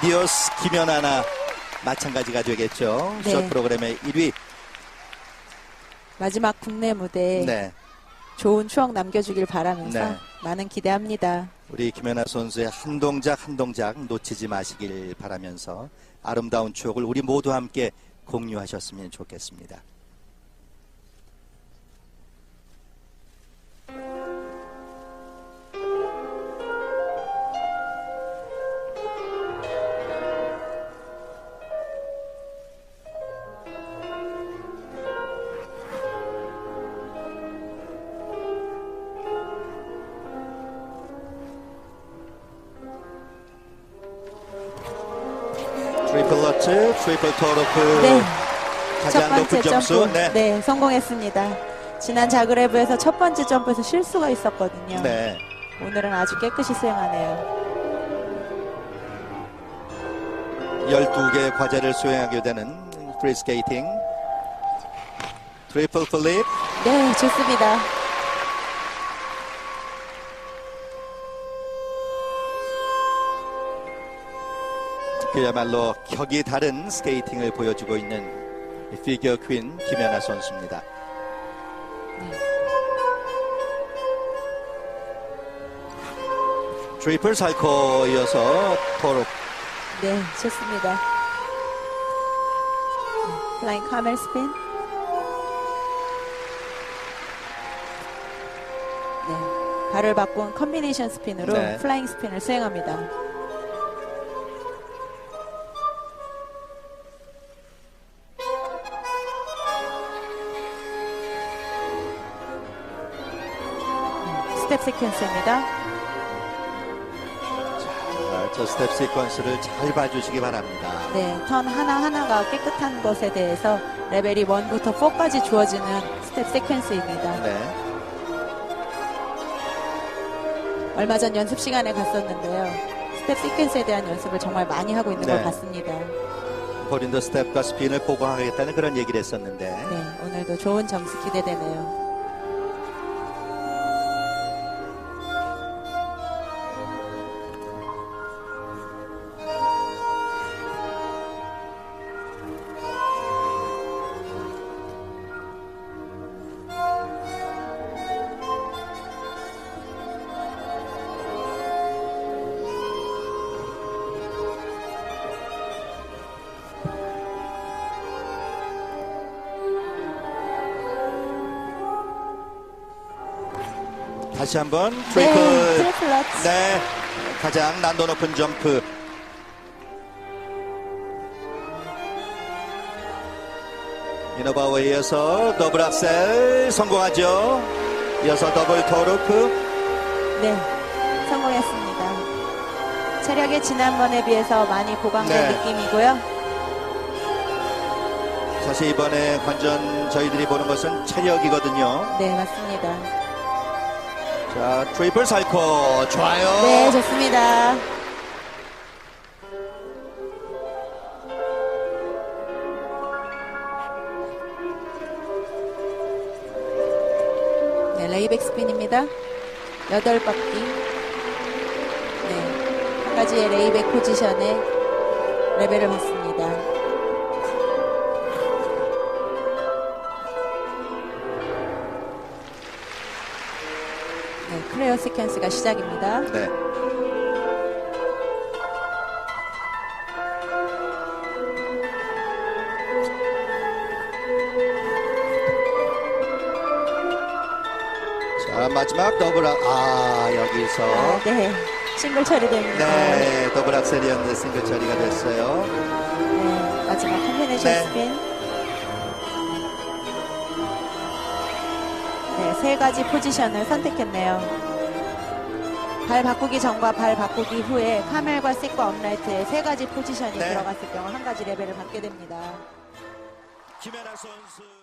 아디오스 김연아나 마찬가지가 되겠죠. 네. 숏 프로그램의 1위. 마지막 국내 무대 네. 좋은 추억 남겨주길 바라면서 네. 많은 기대합니다. 우리 김연아 선수의 한 동작 한 동작 놓치지 마시길 바라면서 아름다운 추억을 우리 모두 함께 공유하셨으면 좋겠습니다. 트리플 러츠, 트리플 토로크 네. 첫 가장 높은 번째 점수. 점프 네. 네, 성공했습니다. 지난 자그레브에서 첫 번째 점프에서 실수가 있었거든요. 네. 오늘은 아주 깨끗이 수행하네요. 12개의 과제를 수행하게 되는 프리스케이팅. 트리플 플립. 네, 좋습니다. 그야말로 격이 다른 스케이팅을 보여주고 있는 이 피겨 퀸 김연아 선수입니다. 트리플 살코 이어서 토록 네, 좋습니다. 네, 플라잉 카멜 스핀. 네, 발을 바꾼 컨비네이션 스핀으로 네. 플라잉 스핀을 수행합니다. 스텝 시퀀스입니다. 자, 저 스텝 시퀀스를 잘 봐주시기 바랍니다. 네, 턴 하나하나가 깨끗한 것에 대해서 레벨이 1부터 4까지 주어지는 스텝 세퀀스입니다. 네. 얼마 전 연습 시간에 갔었는데요. 스텝 시퀀스에 대한 연습을 정말 많이 하고 있는 네. 것 같습니다. 포린더 스텝과 스핀을 보강하겠다는 그런 얘기를 했었는데 네, 오늘도 좋은 점수 기대되네요. 다시 한번 네, 트리플 트리플 러츠. 네 가장 난도 높은 점프 이노바오에 이어서 더블 악셀 성공하죠 이어서 더블 토르크 네, 성공했습니다. 체력이 지난번에 비해서 많이 보강된 네. 느낌이고요. 사실 이번에 관전 저희들이 보는 것은 체력이거든요 네, 맞습니다. 자 트리플 살코 좋아요 네, 좋습니다. 네, 레이백 스핀입니다. 여덟 바퀴. 네, 한 가지의 레이백 포지션에 레벨을 받습니다. 클레어 시퀀스가 시작입니다. 네. 자 마지막 더블 악, 아 여기서 아, 네, 싱글 처리됩니다. 네 더블 악셀이었는데 싱글 처리가 됐어요. 네, 마지막 콤비네이션 네. 스핀. 네, 세 가지 포지션을 선택했네요. 발 바꾸기 전과 발 바꾸기 후에 카멜과 셋과 업라이트의 세 가지 포지션이 네. 들어갔을 경우 한 가지 레벨을 받게 됩니다. 김연아 선수.